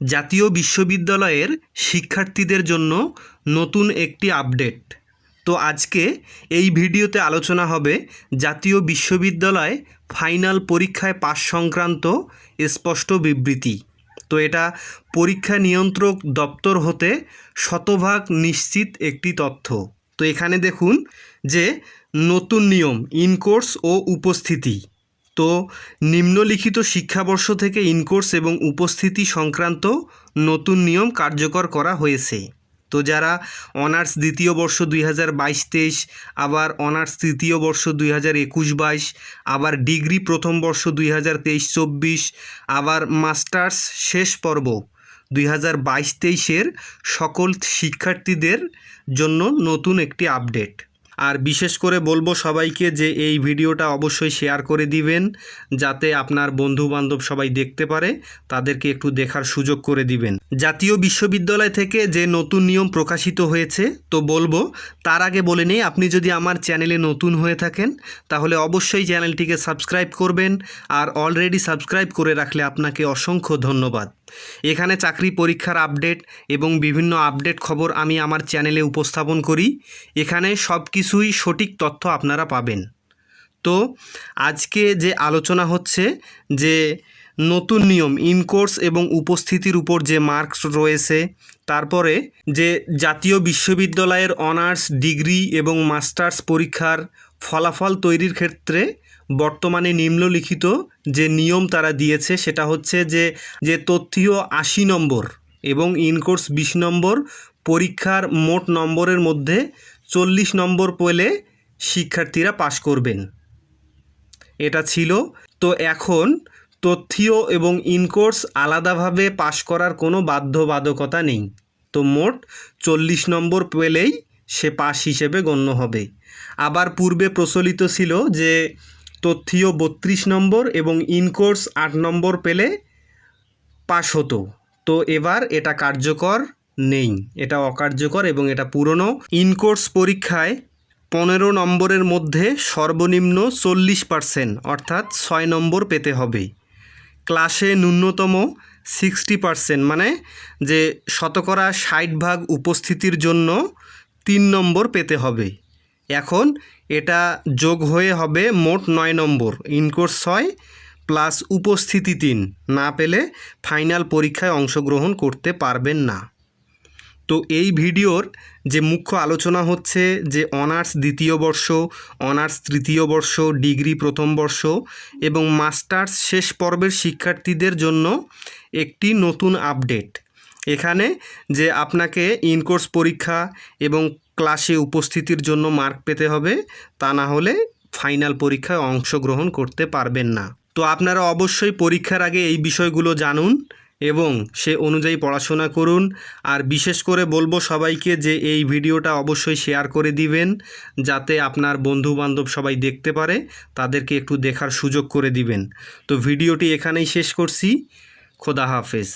জাতীয় বিশ্ববিদ্যালয়ের শিক্ষার্থীদের জন্য নতুন একটি আপডেট। তো আজকে এই ভিডিওতে আলোচনা হবে জাতীয় বিশ্ববিদ্যালয় ফাইনাল পরীক্ষায় পাশ সংক্রান্ত স্পষ্ট বিবৃতি। তো এটা পরীক্ষা নিয়ন্ত্রক দপ্তর হতে শতভাগ নিশ্চিত একটি তথ্য। তো এখানে দেখুন যে নতুন নিয়ম ইনকোর্স ও উপস্থিতি। তো নিম্নলিখিত শিক্ষাবর্ষ থেকে ইনকোর্স এবং উপস্থিতি সংক্রান্ত নতুন নিয়ম কার্যকর করা হয়েছে। তো যারা অনার্স দ্বিতীয় বর্ষ দুই হাজার বাইশ তেইশ, আবার অনার্স তৃতীয় বর্ষ দুই হাজার একুশ বাইশ, আবার ডিগ্রি প্রথম বর্ষ দুই হাজার তেইশ চব্বিশ, আবার মাস্টার্স শেষ পর্ব দুই হাজার বাইশ তেইশের সকল শিক্ষার্থীদের জন্য নতুন একটি আপডেট। আর বিশেষ করে বলব সবাইকে যে এই ভিডিওটা অবশ্যই শেয়ার করে দিবেন, যাতে আপনার বন্ধু বান্ধব সবাই দেখতে পারে, তাদেরকে একটু দেখার সুযোগ করে দিবেন। জাতীয় বিশ্ববিদ্যালয় থেকে যে নতুন নিয়ম প্রকাশিত হয়েছে, তো বলব তার আগে বলে নেই, আপনি যদি আমার চ্যানেলে নতুন হয়ে থাকেন, তাহলে অবশ্যই চ্যানেলটিকে সাবস্ক্রাইব করবেন, আর অলরেডি সাবস্ক্রাইব করে রাখলে আপনাকে অসংখ্য ধন্যবাদ। এখানে চাকরি পরীক্ষার আপডেট এবং বিভিন্ন আপডেট খবর আমি আমার চ্যানেলে উপস্থাপন করি। এখানে সব কিছুই সঠিক তথ্য আপনারা পাবেন। তো আজকে যে আলোচনা হচ্ছে যে নতুন নিয়ম, ইনকোর্স এবং উপস্থিতির উপর যে মার্কস রয়েছে, তারপরে যে জাতীয় বিশ্ববিদ্যালয়ের অনার্স ডিগ্রি এবং মাস্টার্স পরীক্ষার ফলাফল তৈরির ক্ষেত্রে বর্তমানে নিম্নলিখিত যে নিয়ম তারা দিয়েছে, সেটা হচ্ছে যে যে তথ্যীয় আশি নম্বর এবং ইনকোর্স বিশ নম্বর পরীক্ষার মোট নম্বরের মধ্যে চল্লিশ নম্বর পেলে শিক্ষার্থীরা পাশ করবেন। এটা ছিল। তো এখন তথ্যীয় এবং ইনকোর্স আলাদাভাবে পাশ করার কোনো বাধ্যবাধকতা নেই। তো মোট চল্লিশ নম্বর পেলেই সে পাশ হিসেবে গণ্য হবে। আবার পূর্বে প্রচলিত ছিল যে তথ্যীয় বত্রিশ নম্বর এবং ইনকোর্স আট নম্বর পেলে পাশ হতো। তো এবার এটা কার্যকর নেই। এটা অকার্যকর এবং এটা পুরনো। ইনকোর্স পরীক্ষায় পনেরো নম্বরের মধ্যে সর্বনিম্ন চল্লিশ পার্সেন্ট অর্থাৎ ছয় নম্বর পেতে হবে। ক্লাসে ন্যূনতম সিক্সটি পার্সেন্ট মানে যে শতকরা ষাট ভাগ উপস্থিতির জন্য তিন নম্বর পেতে হবে। এখন এটা যোগ হয়ে হবে মোট নয় নম্বর ইনকোর্স ছয়, প্লাস উপস্থিতি তিন। না পেলে ফাইনাল পরীক্ষায় অংশগ্রহণ করতে পারবেন না। তো এই ভিডিওর যে মুখ্য আলোচনা হচ্ছে যে অনার্স দ্বিতীয় বর্ষ, অনার্স তৃতীয় বর্ষ, ডিগ্রি প্রথম বর্ষ এবং মাস্টার্স শেষ পর্বের শিক্ষার্থীদের জন্য একটি নতুন আপডেট। এখানে যে আপনাকে ইনকোর্স পরীক্ষা এবং ক্লাসে উপস্থিতির জন্য মার্ক পেতে হবে, তা না হলে ফাইনাল পরীক্ষায় অংশগ্রহণ করতে পারবেন না। তো আপনারা অবশ্যই পরীক্ষার আগে এই বিষয়গুলো জানুন এবং সে অনুযায়ী পড়াশোনা করুন। আর বিশেষ করে বলব সবাইকে যে এই ভিডিওটা অবশ্যই শেয়ার করে দিবেন, যাতে আপনার বন্ধু বান্ধব সবাই দেখতে পারে, তাদেরকে একটু দেখার সুযোগ করে দিবেন। তো ভিডিওটি এখানেই শেষ করছি। খোদা হাফেজ।